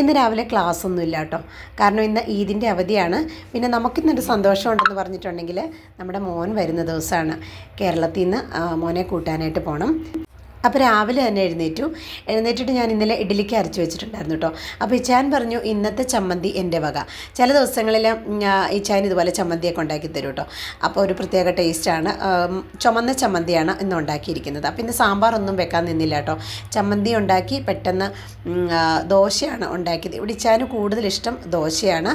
ഇന്ന് രാവിലെ ക്ലാസ് ഒന്നും ഇല്ല കേട്ടോ കാരണം ഇന്ന് ഈദിന്റെ അവധിയാണ്. പിന്നെ നമുക്കിന്നൊരു സന്തോഷമുണ്ടെന്ന് പറഞ്ഞിട്ടുണ്ടെങ്കിൽ നമ്മുടെ മോൻ വരുന്ന ദിവസമാണ് കേരളത്തിൽ നിന്ന് മോനെ കൂട്ടാനായിട്ട് പോകണം അപ്പോൾ രാവിലെ തന്നെ എഴുന്നേറ്റു. എഴുന്നേറ്റിട്ട് ഞാൻ ഇന്നലെ ഇഡ്ഡലിക്ക് അരച്ച് വെച്ചിട്ടുണ്ടായിരുന്നു കേട്ടോ അപ്പോൾ ഇച്ചാൻ പറഞ്ഞു ഇന്നത്തെ ചമ്മന്തി എന്റെ വക. ചില ദിവസങ്ങളിൽ ഇച്ചാൻ ഇതുപോലെ ചമ്മന്തിയൊക്കെ ഉണ്ടാക്കി തരും കേട്ടോ അപ്പോൾ ഒരു പ്രത്യേക ടേസ്റ്റാണ് ചുമന്ന ചമ്മന്തിയാണ് ഇന്ന് ഉണ്ടാക്കിയിരിക്കുന്നത്. അപ്പോൾ ഇന്ന് സാമ്പാറൊന്നും വെക്കാൻ നിന്നില്ല കേട്ടോ ചമ്മന്തി ഉണ്ടാക്കി പെട്ടെന്ന് ദോശയാണ് ഉണ്ടാക്കിയത്. ഇവിടെ ഇച്ചാന് കൂടുതൽ ഇഷ്ടം ദോശയാണ്.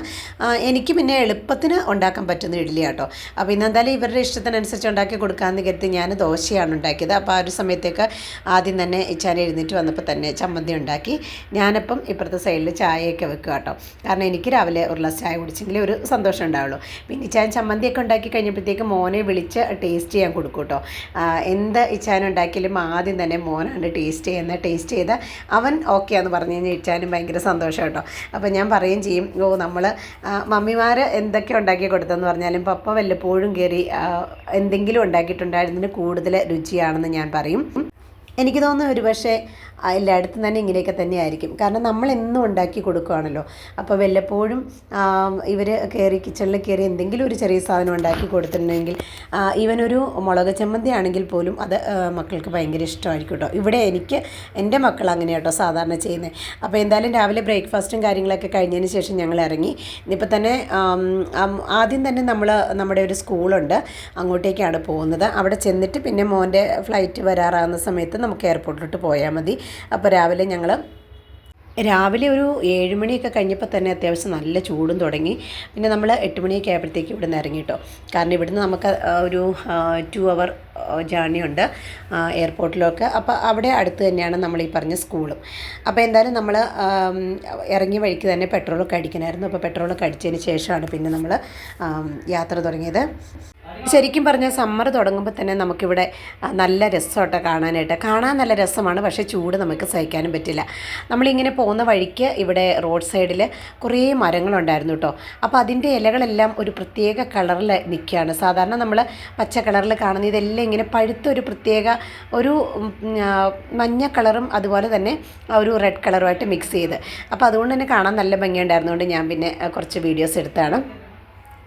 എനിക്ക് പിന്നെ എളുപ്പത്തിന് ഉണ്ടാക്കാൻ പറ്റുന്ന ഇഡ്ഡലി കേട്ടോ അപ്പോൾ ഇന്ന് എന്തായാലും ഇവരുടെ ഇഷ്ടത്തിനനുസരിച്ച് ഉണ്ടാക്കി കൊടുക്കാമെന്ന് കരുതി ഞാൻ ദോശയാണ് ഉണ്ടാക്കിയത്. അപ്പോൾ ആ ഒരു സമയത്തേക്ക് ആദ്യം തന്നെ ഇച്ചാൻ എഴുന്നേറ്റ് വന്നപ്പോൾ തന്നെ ചമ്മന്തി ഉണ്ടാക്കി. ഞാനപ്പം ഇപ്പുറത്തെ സൈഡിൽ ചായയൊക്കെ വെക്കുക കേട്ടോ. കാരണം എനിക്ക് രാവിലെ ഒരു ഗ്ലാസ് ചായ കുടിച്ചെങ്കിലേ ഒരു സന്തോഷം ഉണ്ടാവുള്ളൂ. പിന്നെ ഇച്ചാൻ ചമ്മന്തിയൊക്കെ ഉണ്ടാക്കി കഴിഞ്ഞപ്പോഴത്തേക്ക് മോനെ വിളിച്ച് ടേസ്റ്റ് ചെയ്യാൻ കൊടുക്കും കേട്ടോ. എന്ത് ഇച്ചാൻ ഉണ്ടാക്കിയാലും ആദ്യം തന്നെ മോനാണ് ടേസ്റ്റ് ചെയ്യുന്നത്. ടേസ്റ്റ് ചെയ്ത് അവൻ ഓക്കെ എന്ന് പറഞ്ഞു കഴിഞ്ഞാൽ ഇച്ചാനും ഭയങ്കര സന്തോഷം കേട്ടോ. അപ്പോൾ ഞാൻ പറയുകയും ചെയ്യും ഓ നമ്മൾ മമ്മിമാർ എന്തൊക്കെ ഉണ്ടാക്കി കൊടുത്തെന്ന് പറഞ്ഞാലും പപ്പ വല്ലപ്പോഴും കയറി എന്തെങ്കിലും ഉണ്ടാക്കിയിട്ടുണ്ടായിരുന്നതിന് കൂടുതൽ രുചിയാണെന്ന് ഞാൻ പറയും. എനിക്ക് തോന്നുന്നു ഒരു പക്ഷേ എല്ലായിടത്തും തന്നെ ഇങ്ങനെയൊക്കെ തന്നെയായിരിക്കും. കാരണം നമ്മൾ എന്നും ഉണ്ടാക്കി കൊടുക്കുകയാണല്ലോ അപ്പോൾ വല്ലപ്പോഴും ഇവർ കയറി കിച്ചണിൽ കയറി എന്തെങ്കിലും ഒരു ചെറിയ സാധനം ഉണ്ടാക്കി കൊടുത്തിട്ടുണ്ടെങ്കിൽ ആ, ഇവനൊരു മുളക് ചമ്മന്തി ആണെങ്കിൽ പോലും അത് മക്കൾക്ക് ഭയങ്കര ഇഷ്ടമായിരിക്കും കേട്ടോ. ഇവിടെ എനിക്ക് എന്റെ മക്കൾ അങ്ങനെ കേട്ടോ സാധാരണ ചെയ്യുന്നത്. അപ്പോൾ എന്തായാലും രാവിലെ ബ്രേക്ക്ഫാസ്റ്റും കാര്യങ്ങളൊക്കെ കഴിഞ്ഞതിന് ശേഷം ഞങ്ങൾ ഇറങ്ങി. ഇനിയിപ്പോൾ തന്നെ ആദ്യം തന്നെ നമ്മൾ നമ്മുടെ ഒരു സ്കൂളുണ്ട്. അങ്ങോട്ടേക്കാണ് പോകുന്നത്. അവിടെ ചെന്നിട്ട് പിന്നെ മോന്റെ ഫ്ലൈറ്റ് വരാറാകുന്ന സമയത്ത് നമുക്ക് എയർപോർട്ടിലോട്ട് പോയാൽ മതി. അപ്പോൾ രാവിലെ ഞങ്ങൾ രാവിലെ ഒരു ഏഴ് മണിയൊക്കെ കഴിഞ്ഞപ്പോൾ തന്നെ അത്യാവശ്യം നല്ല ചൂടും തുടങ്ങി. പിന്നെ നമ്മൾ എട്ട് മണിയൊക്കെ ആയപ്പോഴത്തേക്ക് ഇവിടെ നിന്ന് ഇറങ്ങി കേട്ടോ കാരണം ഇവിടുന്ന് നമുക്ക് ഒരു ടു അവർ ജേർണി ഉണ്ട് എയർപോർട്ടിലൊക്കെ അപ്പോൾ അവിടെ അടുത്ത് തന്നെയാണ് നമ്മൾ ഈ പറഞ്ഞ സ്കൂളും. അപ്പോൾ എന്തായാലും നമ്മൾ ഇറങ്ങിയ വഴിക്ക് തന്നെ പെട്രോളൊക്കെ അടിക്കണമായിരുന്നു. അപ്പോൾ പെട്രോളൊക്കെ അടിച്ചതിന് ശേഷമാണ് പിന്നെ നമ്മൾ യാത്ര തുടങ്ങിയത്. ശരിക്കും പറഞ്ഞാൽ സമ്മർ തുടങ്ങുമ്പോൾ തന്നെ നമുക്കിവിടെ നല്ല രസമൊക്കെ കാണാനായിട്ട്. കാണാൻ നല്ല രസമാണ് പക്ഷേ ചൂട് നമുക്ക് സഹിക്കാനും പറ്റില്ല. നമ്മളിങ്ങനെ പോകുന്ന വഴിക്ക് ഇവിടെ റോഡ് സൈഡിൽ കുറേ മരങ്ങളുണ്ടായിരുന്നു കേട്ടോ അപ്പോൾ അതിന്റെ ഇലകളെല്ലാം ഒരു പ്രത്യേക കളറിൽ നിൽക്കുകയാണ് സാധാരണ നമ്മൾ പച്ച കളറിൽ കാണുന്ന ഇതെല്ലാം ഇങ്ങനെ പഴുത്ത ഒരു പ്രത്യേക ഒരു മഞ്ഞ കളറും അതുപോലെ തന്നെ ഒരു റെഡ് കളറുമായിട്ട് മിക്സ് ചെയ്ത്. അപ്പോൾ അതുകൊണ്ട് തന്നെ കാണാൻ നല്ല ഭംഗിയുണ്ടായിരുന്നതുകൊണ്ട് ഞാൻ പിന്നെ കുറച്ച് വീഡിയോസ് എടുത്താണ്.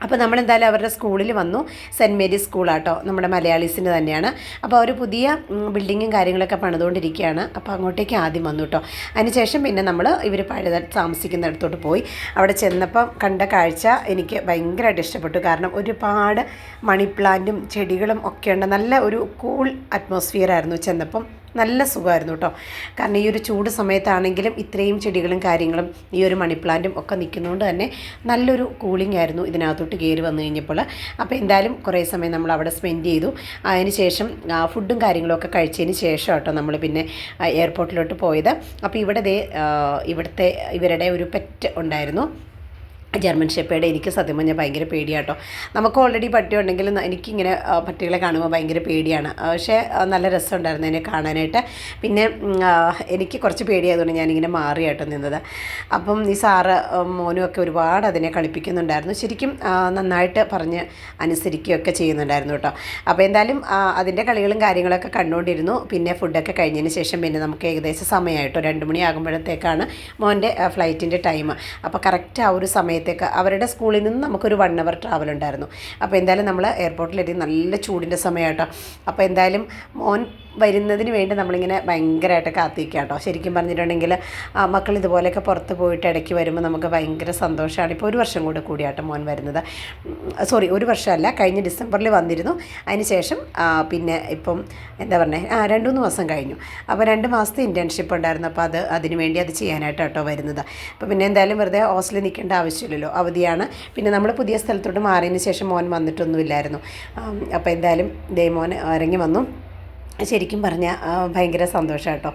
അപ്പോൾ നമ്മളെന്തായാലും അവരുടെ സ്കൂളിൽ വന്നു. സെന്റ് മേരീസ് സ്കൂളാട്ടോ നമ്മുടെ മലയാളീസിന്റെ തന്നെയാണ്. അപ്പോൾ അവർ പുതിയ ബിൽഡിങ്ങും കാര്യങ്ങളൊക്കെ പണിതുകൊണ്ടിരിക്കുകയാണ്. അപ്പോൾ അങ്ങോട്ടേക്ക് ആദ്യം വന്നു കേട്ടോ അതിനുശേഷം പിന്നെ നമ്മൾ ഇവർ പഴയ താമസിക്കുന്നിടത്തോട്ട് പോയി. അവിടെ ചെന്നപ്പം കണ്ട കാഴ്ച എനിക്ക് ഭയങ്കരമായിട്ട് ഇഷ്ടപ്പെട്ടു. കാരണം ഒരുപാട് മണി പ്ലാന്റും ചെടികളും ഒക്കെ ഉണ്ട് നല്ല ഒരു കൂൾ അറ്റ്മോസ്ഫിയർ ആയിരുന്നു ചെന്നപ്പം. നല്ല സുഖമായിരുന്നു കേട്ടോ. കാരണം ഈ ഒരു ചൂട് സമയത്താണെങ്കിലും ഇത്രയും ചെടികളും കാര്യങ്ങളും ഈ ഒരു മണി പ്ലാന്റും ഒക്കെ നിൽക്കുന്നതുകൊണ്ട് തന്നെ നല്ലൊരു കൂളിംഗ് ആയിരുന്നു ഇതിനകത്തോട്ട് കയറി വന്നു കഴിഞ്ഞപ്പോൾ. അപ്പോൾ എന്തായാലും കുറേ സമയം നമ്മൾ അവിടെ സ്പെൻഡ് ചെയ്തു. അതിന് ശേഷം ഫുഡും കാര്യങ്ങളൊക്കെ കഴിച്ചതിന് ശേഷം കേട്ടോ നമ്മൾ പിന്നെ എയർപോർട്ടിലോട്ട് പോയത്. അപ്പോൾ ഇവിടെ ഇവിടുത്തെ ഇവരുടെ ഒരു പെറ്റ് ഉണ്ടായിരുന്നു. ജർമ്മൻ ഷെപ്പേഡ് എനിക്ക് സത്യം പറഞ്ഞാൽ ഭയങ്കര പേടിയാട്ടോ നമുക്ക് ഓൾറെഡി പട്ടി ഉണ്ടെങ്കിലും എനിക്കിങ്ങനെ പട്ടികളെ കാണുമ്പോൾ ഭയങ്കര പേടിയാണ്. പക്ഷേ നല്ല രസമുണ്ടായിരുന്നു അതിനെ കാണാനായിട്ട്. പിന്നെ എനിക്ക് കുറച്ച് പേടിയായതുകൊണ്ട് ഞാനിങ്ങനെ മാറിയാട്ടോ നിന്നത്. അപ്പം ഈ സാറ് മോനും ഒക്കെ ഒരുപാട് അതിനെ കളിപ്പിക്കുന്നുണ്ടായിരുന്നു. ശരിക്കും നന്നായിട്ട് പറഞ്ഞ് അനുസരിക്കുകയൊക്കെ ചെയ്യുന്നുണ്ടായിരുന്നു കേട്ടോ അപ്പോൾ എന്തായാലും അതിന്റെ കളികളും കാര്യങ്ങളൊക്കെ കണ്ടുകൊണ്ടിരുന്നു. പിന്നെ ഫുഡൊക്കെ കഴിഞ്ഞതിന് ശേഷം പിന്നെ നമുക്ക് ഏകദേശം സമയമായിട്ടോ രണ്ട് മണിയാകുമ്പോഴത്തേക്കാണ് മോന്റെ ഫ്ലൈറ്റിന്റെ ടൈം അപ്പോൾ കറക്റ്റ് ആ ഒരു സമയത്തേക്ക് അവരുടെ സ്കൂളിൽ നിന്ന് നമുക്കൊരു വൺ അവർ ട്രാവൽ ഉണ്ടായിരുന്നു. അപ്പോൾ എന്തായാലും നമ്മൾ എയർപോർട്ടിലെത്തി നല്ല ചൂടിന്റെ സമയമായിട്ടോ അപ്പോൾ എന്തായാലും മോൻ വരുന്നതിന് വേണ്ടി നമ്മളിങ്ങനെ ഭയങ്കരമായിട്ട് കാത്തിരിക്കുക കേട്ടോ. ശരിക്കും പറഞ്ഞിട്ടുണ്ടെങ്കിൽ മക്കൾ ഇതുപോലെയൊക്കെ പുറത്ത് പോയിട്ട് ഇടയ്ക്ക് വരുമ്പോൾ നമുക്ക് ഭയങ്കര സന്തോഷമാണ്. ഇപ്പോൾ ഒരു വർഷം കൂടെ കൂടിയാട്ടോ മോൻ വരുന്നത്. സോറി ഒരു വർഷമല്ല കഴിഞ്ഞ ഡിസംബറിൽ വന്നിരുന്നു. അതിന് ശേഷം പിന്നെ ഇപ്പം എന്താ പറഞ്ഞത് ആ രണ്ട് മൂന്ന് മാസം കഴിഞ്ഞു. അപ്പോൾ രണ്ട് മാസത്തെ ഇന്റേൺഷിപ്പ് ഉണ്ടായിരുന്നു. അപ്പോൾ അത് അതിന് വേണ്ടി അത് ചെയ്യാനായിട്ട് കേട്ടോ വരുന്നത്. അപ്പോൾ പിന്നെ എന്തായാലും വെറുതെ ഹോസ്റ്റലിൽ നിൽക്കേണ്ട ആവശ്യമില്ലല്ലോ. അവധിയാണ്. പിന്നെ നമ്മൾ പുതിയ സ്ഥലത്തോട്ട് മാറിയതിന് ശേഷം മോൻ വന്നിട്ടൊന്നുമില്ലായിരുന്നു. അപ്പോൾ എന്തായാലും ദേ മോൻ ഇറങ്ങി വന്നു. ശരിക്കും പറഞ്ഞാൽ ഭയങ്കര സന്തോഷം കേട്ടോ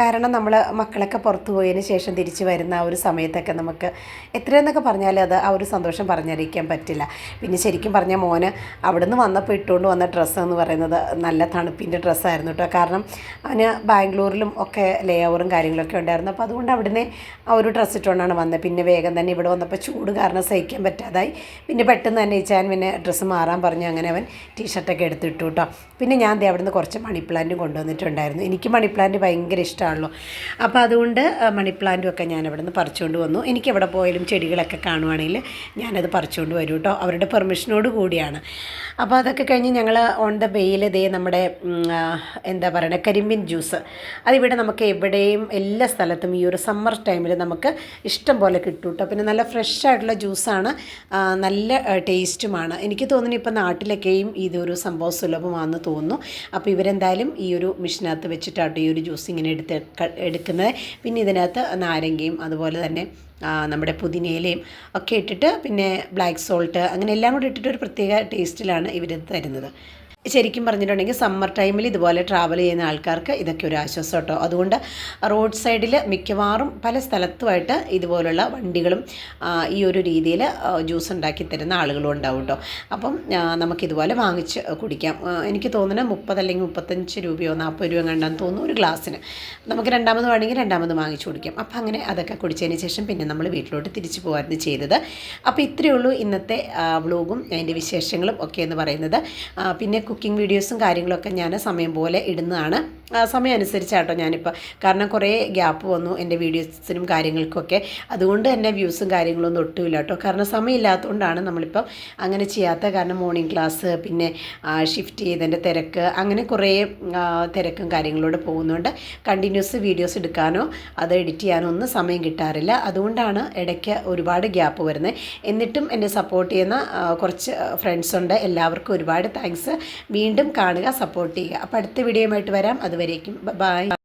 കാരണം നമ്മൾ മക്കളൊക്കെ പുറത്തു പോയതിന് ശേഷം തിരിച്ചു വരുന്ന ആ ഒരു സമയത്തൊക്കെ നമുക്ക് എത്രയെന്നൊക്കെ പറഞ്ഞാൽ അത് ആ ഒരു സന്തോഷം പറഞ്ഞറിയിക്കാൻ പറ്റില്ല. പിന്നെ ശരിക്കും പറഞ്ഞാൽ മോന് അവിടുന്ന് വന്നപ്പോൾ ഇട്ടുകൊണ്ട് വന്ന ഡ്രസ്സ് എന്ന് പറയുന്നത് നല്ല തണുപ്പിന്റെ ഡ്രസ്സായിരുന്നു കേട്ടോ. കാരണം അവന് ബാംഗ്ലൂരിലും ഒക്കെ ലേ ഓവറും കാര്യങ്ങളൊക്കെ ഉണ്ടായിരുന്നു. അപ്പോൾ അതുകൊണ്ട് അവിടുന്ന് ആ ഒരു ഡ്രസ്സ് ഇട്ടുകൊണ്ടാണ് വന്നത്. പിന്നെ വേഗം തന്നെ ഇവിടെ വന്നപ്പോൾ ചൂട് കാരണം സഹിക്കാൻ പറ്റാതായി. പിന്നെ പെട്ടെന്ന് തന്നെ ഇച്ചാൻ പിന്നെ ഡ്രസ്സ് മാറാൻ പറഞ്ഞു അങ്ങനെ അവൻ ടീഷർട്ടൊക്കെ എടുത്തിട്ടു കേട്ടോ. പിന്നെ ഞാൻ ദേ അവിടുന്ന് കുറച്ച് മണി പ്ലാന്റും കൊണ്ടുവന്നിട്ടുണ്ടായിരുന്നു. എനിക്ക് മണി പ്ലാന്റ് ഭയങ്കര ഭയങ്കര ഇഷ്ടമാണല്ലോ അപ്പോൾ അതുകൊണ്ട് മണി പ്ലാന്റും ഒക്കെ ഞാൻ അവിടെ നിന്ന് പറിച്ചുകൊണ്ട് വന്നു. എനിക്ക് എവിടെ പോയാലും ചെടികളൊക്കെ കാണുവാണെങ്കിൽ ഞാനത് പറിച്ചുകൊണ്ട് വരും കേട്ടോ അവരുടെ പെർമിഷനോട് കൂടിയാണ്. അപ്പോൾ അതൊക്കെ കഴിഞ്ഞ് ഞങ്ങൾ ഓൺ ദ വെയിൽ ദേ നമ്മുടെ എന്താ പറയുക കരിമ്പിൻ ജ്യൂസ്. അതിവിടെ നമുക്ക് എവിടെയും എല്ലാ സ്ഥലത്തും ഈ ഒരു സമ്മർ ടൈമിൽ നമുക്ക് ഇഷ്ടം പോലെ കിട്ടും കേട്ടോ പിന്നെ നല്ല ഫ്രഷ് ആയിട്ടുള്ള ജ്യൂസാണ് നല്ല ടേസ്റ്റുമാണ് എനിക്ക് തോന്നുന്നു ഇപ്പോൾ നാട്ടിലൊക്കെയും ഇതൊരു സംഭവം സുലഭമാണെന്ന് തോന്നുന്നു. അപ്പോൾ ഇവരെന്തായാലും ഈ ഒരു മിഷനകത്ത് വെച്ചിട്ടാട്ടോ ഈ ഒരു ജ്യൂസ് ഇങ്ങനെ എടുത്ത് എടുക്കുന്നത്. പിന്നെ ഇതിനകത്ത് നാരങ്ങയും അതുപോലെ തന്നെ നമ്മുടെ പുതിനയിലയും ഒക്കെ ഇട്ടിട്ട് പിന്നെ ബ്ലാക്ക് സോൾട്ട് അങ്ങനെ എല്ലാം കൂടി ഇട്ടിട്ട് ഒരു പ്രത്യേക ടേസ്റ്റിലാണ് ഇവർ തരുന്നത്. ശരിക്കും പറഞ്ഞിട്ടുണ്ടെങ്കിൽ സമ്മർ ടൈമിൽ ഇതുപോലെ ട്രാവൽ ചെയ്യുന്ന ആൾക്കാർക്ക് ഇതൊക്കെ ഒരു ആശ്വാസം കേട്ടോ. അതുകൊണ്ട് റോഡ് സൈഡിൽ മിക്കവാറും പല സ്ഥലത്തുമായിട്ട് ഇതുപോലുള്ള വണ്ടികളും ഈ ഒരു രീതിയിൽ ജ്യൂസ് ഉണ്ടാക്കി തരുന്ന ആളുകളും ഉണ്ടാവും കേട്ടോ. അപ്പം നമുക്കിതുപോലെ വാങ്ങിച്ച് കുടിക്കാം. എനിക്ക് തോന്നുന്നത് മുപ്പത് അല്ലെങ്കിൽ മുപ്പത്തഞ്ച് രൂപയോ നാൽപ്പത് രൂപയോ കണ്ടാന്ന് തോന്നുന്നു ഒരു ഗ്ലാസ്സിന് നമുക്ക് രണ്ടാമത് വേണമെങ്കിൽ രണ്ടാമത് വാങ്ങിച്ചു കുടിക്കാം. അപ്പം അങ്ങനെ അതൊക്കെ കുടിച്ചതിന് ശേഷം പിന്നെ നമ്മൾ വീട്ടിലോട്ട് തിരിച്ചു പോകാറുണ്ട് ചെയ്തത്. അപ്പോൾ ഇത്രയേ ഉള്ളൂ ഇന്നത്തെ വ്ലോഗും അതിന്റെ വിശേഷങ്ങളും ഒക്കെ എന്ന് പറയുന്നത്. പിന്നെ കുക്കിംഗ് വീഡിയോസും കാര്യങ്ങളൊക്കെ ഞാൻ സമയം പോലെ ഇടുന്നതാണ്. സമയം അനുസരിച്ചാട്ടോ ഞാനിപ്പോൾ കാരണം കുറേ ഗ്യാപ്പ് വന്നു എന്റെ വീഡിയോസിനും കാര്യങ്ങൾക്കൊക്കെ. അതുകൊണ്ട് തന്നെ വ്യൂസും കാര്യങ്ങളൊന്നും ഒട്ടുമില്ല കേട്ടോ കാരണം സമയമില്ലാത്തതുകൊണ്ടാണ് നമ്മളിപ്പം അങ്ങനെ ചെയ്യാത്ത കാരണം മോർണിംഗ് ക്ലാസ് പിന്നെ ഷിഫ്റ്റ് ചെയ്തതിന്റെ തിരക്ക് അങ്ങനെ കുറേ തിരക്കും കാര്യങ്ങളോട് പോകുന്നതുകൊണ്ട് കണ്ടിന്യൂസ് വീഡിയോസ് എടുക്കാനോ അത് എഡിറ്റ് ചെയ്യാനോ ഒന്നും സമയം കിട്ടാറില്ല. അതുകൊണ്ടാണ് ഇടയ്ക്ക് ഒരുപാട് ഗ്യാപ്പ് വരുന്നത് എന്നിട്ടും എന്നെ സപ്പോർട്ട് ചെയ്യുന്ന കുറച്ച് ഫ്രണ്ട്സ് ഉണ്ട്. എല്ലാവർക്കും ഒരുപാട് താങ്ക്സ് വീണ്ടും കാണുക സപ്പോർട്ട് ചെയ്യുക. അപ്പോൾ അടുത്ത വീഡിയോയുമായിട്ട് വരാം. അതുവരേക്കും ബൈ.